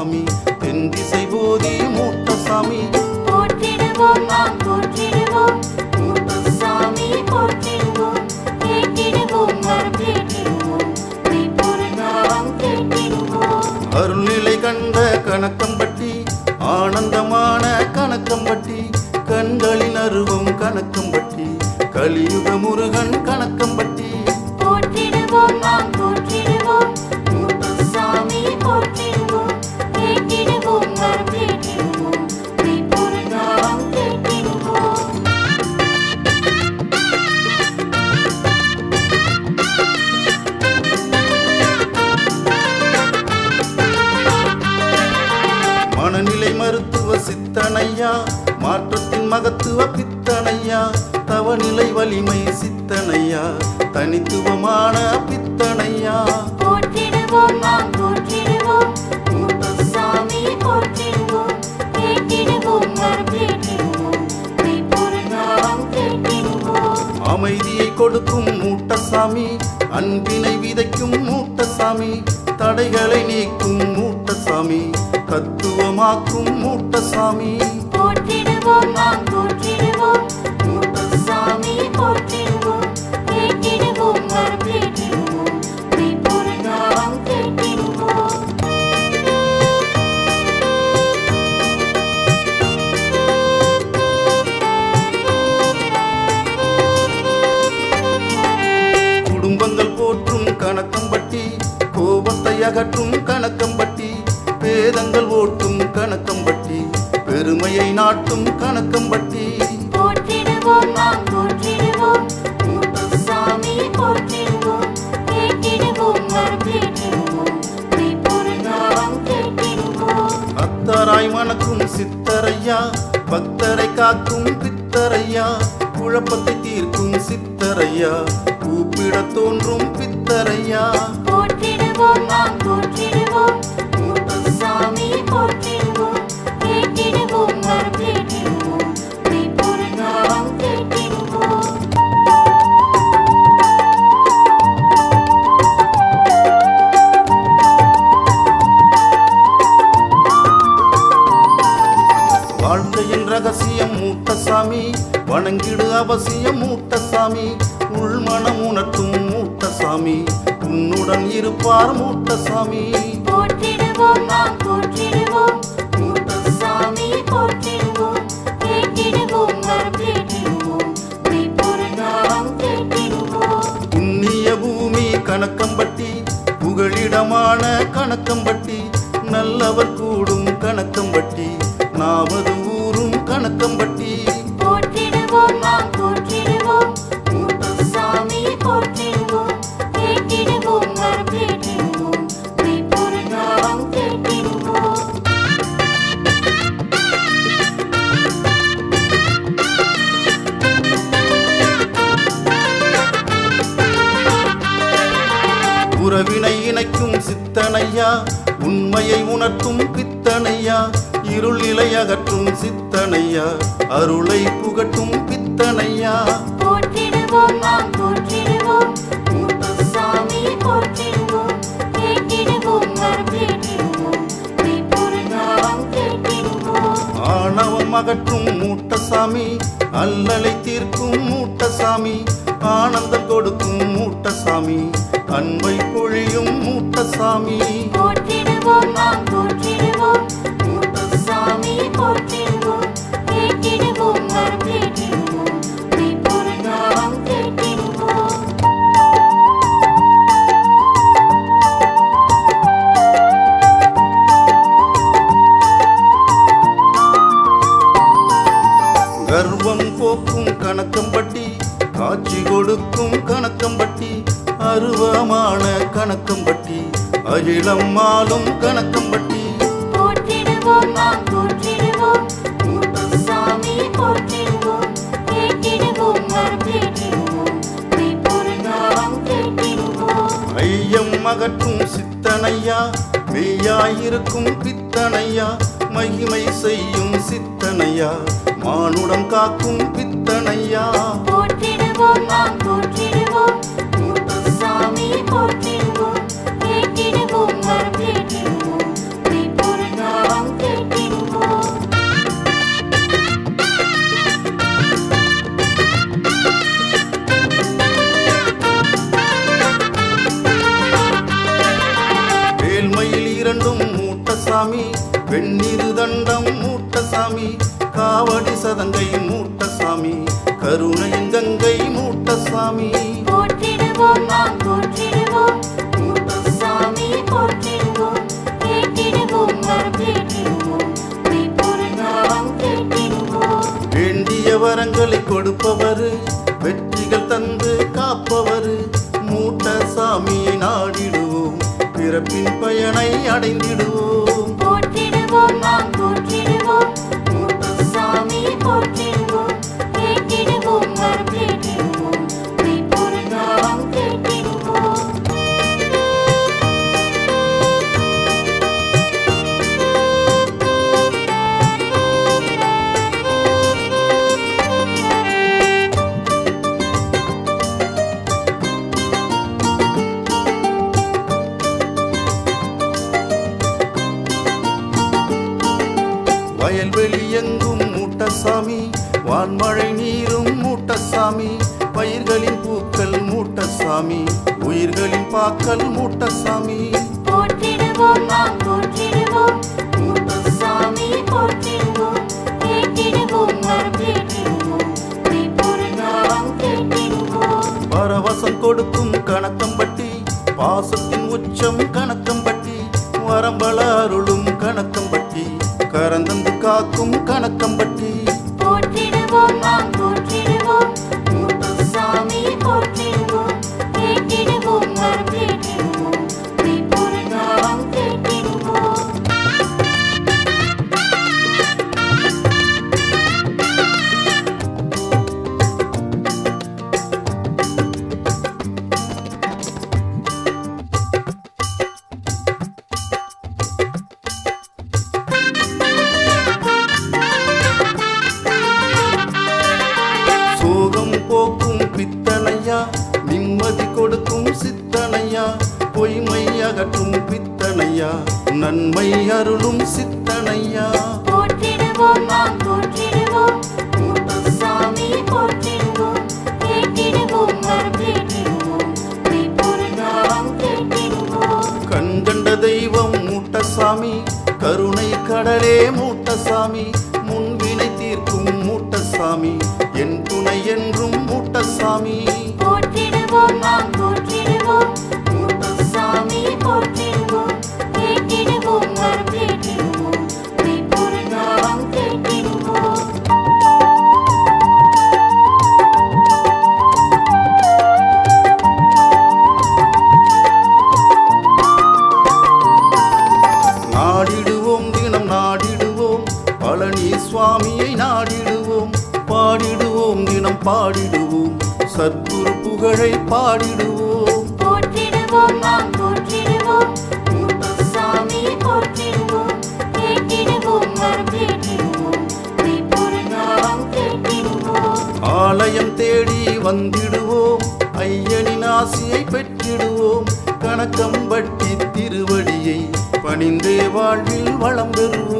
மூட்டசாமி தென் திசை போதி மூட்டசாமி போற்றிடுவோம் நாம் போற்றிடுவோம். மூத்தசாமி போற்றிடுவோம். கேட்டிடுவோம் அருள்நிலை கண்ட கணக்கம்பட்டி ஆனந்தமான கணக்கம்பட்டி கண்களின் அருவம் கணக்கம்பட்டி கலியுக தனித்துவமான பித்தனையா? போற்றிடுவோம் நாம் போற்றிடுவோம். மூத்தசாமி போற்றிடுவோம். கேட்டிடுவோம் அமைதியை கொடுக்கும் மூட்டசாமி அன்பினை விதைக்கும் மூட்டசாமி தடைகளை நீக்கும் மூட்டசாமி தத்துவமாக்கும் மூட்டசாமி போற்றிடுவோம் நாம் போற்றிடுவோம். பெருமையை நாட்டும் கணக்கம்பட்டி போற்றிடுவோம் நாம் போற்றிடுவோம். மூத்தசாமி போற்றிடுவோம். கேட்டிடுவோம் வரம் கேட்டிடுவோம் மெய்ப்பொருளாம் கேட்டிடுவோம். அத்தராய் மணக்கும் சித்தரையா பக்தரை காக்கும் பித்தரையா குழப்பத்தை தீர்க்கும் சித்தரையா கூப்பிட தோன்றும் பித்தரையா. போற்றிடுவோம் நாம் போற்றிடுவோம். வணங்கிடு அவசியம் மூட்டசாமி உள்மனம் உணர்த்தும் மூட்டசாமி உன்னுடன் இருப்பார் மூட்டசாமி போற்றிடுவோம் நாம் போற்றிடுவோம். மூத்தசாமி போற்றிடுவோம். கேட்டிடுவோம் வரம் கேட்டிடுவோம் மெய்ப்பொருளாம் கேட்டிடுவோம். புண்ணிய பூமி கணக்கம்பட்டி புகழிடமான கணக்கம்பட்டி நல்லவர் கூடும் உறவினை இணைக்கும் சித்தனையா? உண்மையை உணர்த்தும் பித்தனையா? இருள் நிலை அகற்றும் சித்தனையா? அருளை புகட்டும் பித்தனையா? போற்றிடுவோம் நாம் போற்றிடுவோம். மூத்தசாமி போற்றிடுவோம். கேட்டிடுவோம் கேட்டிடுவோம். ஆணவம் அகற்றும் மூட்டசாமி அல்லலை தீர்க்கும் மூட்டசாமி ஆனந்தம் கொடுக்கும் மூட்டசாமி. அன்பை பொழியும் மூட்டசாமி போற்றிடுவோம் நாம் போற்றிடுவோம். மூத்தசாமி போற்றிடுவோம். கேட்டிடுவோம் வரம் ஆளும் கணக்கம்பட்டி போற்றிடுவோம் நாம் போற்றிடுவோம். மூத்தசாமி போற்றிடுவோம். கேட்டிடுவோம் வரம் கேட்டிடுவோம் மெய்ப்பொருளாம் கேட்டிடுவோம். ஐயம் அகற்றும் சித்தனையா? மெய்யாயிருக்கும் பித்தனையா? மகிமை செய்யும் சித்தனையா? மானுடம் காக்கும் பித்தனையா? போற்றிடுவோம் நாம் போற்றிடுவோம். மூட்டசாமி வெண்ணிரு தண்டம் மூட்டசாமி காவடி சதங்கை மூட்டசாமி கருணையின் கங்கை மூட்டசாமி போற்றிடுவோம் நாம் போற்றிடுவோம். மூத்தசாமி போற்றிடுவோம். கேட்டிடுவோம் வரம் கேட்டிடுவோம் மெய்ப்பொருளாம் கேட்டிடுவோம். வேண்டிய வரங்களை கொடுப்பவர் வெற்றிகள் தந்து காப்பவர். மூட்ட சாமியை நாடிடுவோம். பிறப்பின் பயனை அடைந்திடுவோம். போற்றிடுவோம் நாம் போற்றி வான்மழை நீரும் மூட்டசாமி பயிர்களின் பூக்கள் மூட்டசாமி உயிர்களின் பாக்கள் மூட்டசாமி. போற்றிடுவோம் நாம் போற்றிடுவோம். மூத்தசாமி போற்றிடுவோம். கேட்டிடுவோம் கேட்டிடுவோம். பரவசம் கொடுக்கும் கணக்கம்பட்டி பாசத்தின் உச்சம் கருணை கடலே மூட்டசாமி முன்வினை தீர்க்கும் மூட்டசாமி என் துணை என்றும் மூட்டசாமி. பணிந்து வாழ்வில் வளம் பெறுவோம்.